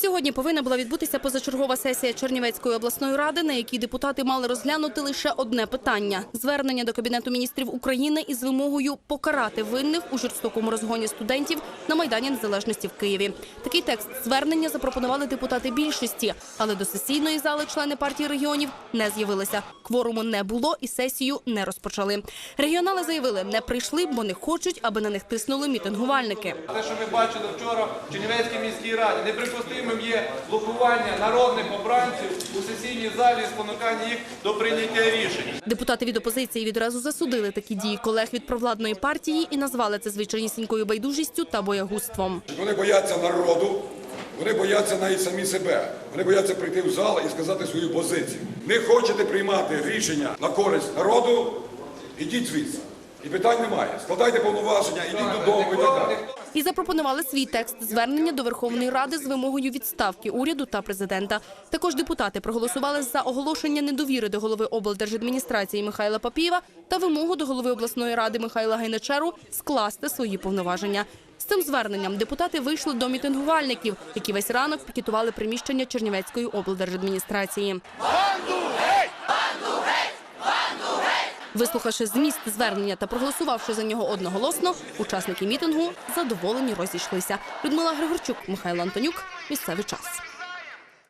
Сьогодні повинна була відбутися позачергова сесія Чернівецької обласної ради, на якій депутати мали розглянути лише одне питання – звернення до Кабінету міністрів України із вимогою покарати винних у жорстокому розгоні студентів на Майдані Незалежності в Києві. Такий текст звернення запропонували депутати більшості, але до сесійної зали члени партії регіонів не з'явилися. Кворуму не було і сесію не розпочали. Регіонали заявили, не прийшли, бо не хочуть, аби на них тиснули мітингувальники. Те, що ми бачили вчора в Чернівецькій міській раді, неприпустимим є блокування народних обранців у сесійній залі, спонукання їх до прийняття рішень. Депутати від опозиції відразу засудили такі дії колег від провладної партії і назвали це звичайнісінькою байдужістю та боягузтвом. Вони бояться народу, вони бояться навіть самі себе. Вони бояться прийти в зал і сказати свою позицію. Не хочете приймати рішення на користь народу, ідіть звідси. І питань немає. Складайте повноваження, ідіть додому і так далі. І запропонували свій текст звернення до Верховної Ради з вимогою відставки уряду та президента. Також депутати проголосували за оголошення недовіри до голови облдержадміністрації Михайла Папієва та вимогу до голови обласної ради Михайла Гайначеру скласти свої повноваження. З цим зверненням депутати вийшли до мітингувальників, які весь ранок пікетували приміщення Чернівецької облдержадміністрації. Вислухавши зміст звернення та проголосувавши за нього одноголосно, учасники мітингу задоволені розійшлися. Людмила Григорчук, Михайло Антонюк. Місцевий час.